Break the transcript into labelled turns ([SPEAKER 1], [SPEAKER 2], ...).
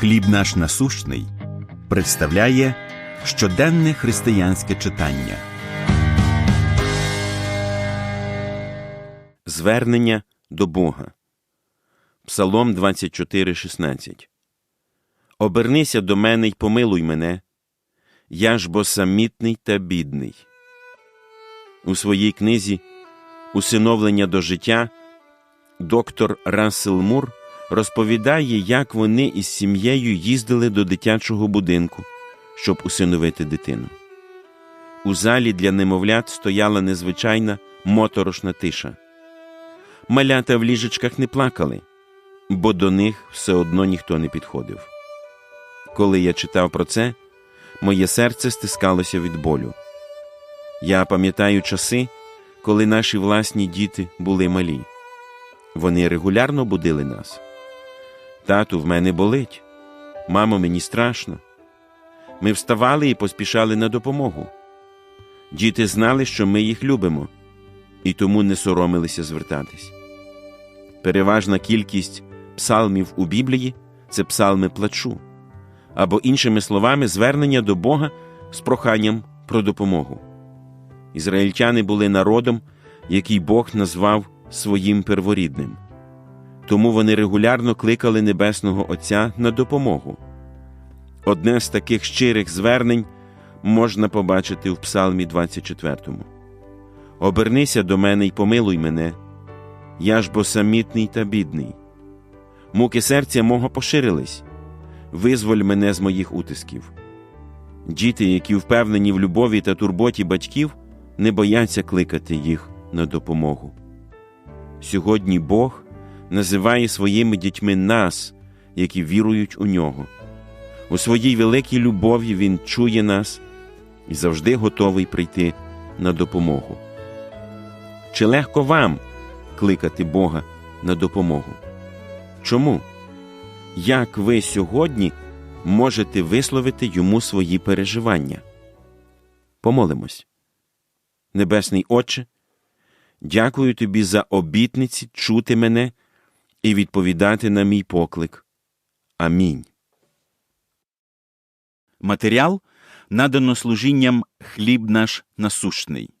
[SPEAKER 1] Хліб наш насущний представляє щоденне християнське читання. Звернення до Бога. Псалом 24,16 Обернися до мене й помилуй мене, я ж бо самітний та бідний. У своїй книзі Усиновлення до життя доктор Рассел Мур розповідає, як вони із сім'єю їздили до дитячого будинку, щоб усиновити дитину. У залі для немовлят стояла незвичайна моторошна тиша. Малята в ліжечках не плакали, бо до них все одно ніхто не підходив. Коли я читав про це, моє серце стискалося від болю. Я пам'ятаю часи, коли наші власні діти були малі. Вони регулярно будили нас. Тату, в мене болить. Мамо, мені страшно. Ми вставали і поспішали на допомогу. Діти знали, що ми їх любимо, і тому не соромилися звертатись. Переважна кількість псалмів у Біблії це псалми плачу, або, іншими словами, звернення до Бога з проханням про допомогу. Ізраїльтяни були народом, який Бог назвав своїм перворідним. Тому вони регулярно кликали Небесного Отця на допомогу. Одне з таких щирих звернень можна побачити в Псалмі 24. Обернися до мене й помилуй мене, я ж бо самітний та бідний. Муки серця мого поширились, визволь мене з моїх утисків. Діти, які впевнені в любові та турботі батьків, не бояться кликати їх на допомогу. Сьогодні Бог називає своїми дітьми нас, які вірують у нього. У своїй великій любові Він чує нас і завжди готовий прийти на допомогу. Чи легко вам кликати Бога на допомогу? Чому? Як ви сьогодні можете висловити йому свої переживання? Помолимось. Небесний Отче, дякую тобі за обітниці чути мене і відповідати на мій поклик. Амінь.
[SPEAKER 2] Матеріал надано служінням хліб наш насущний.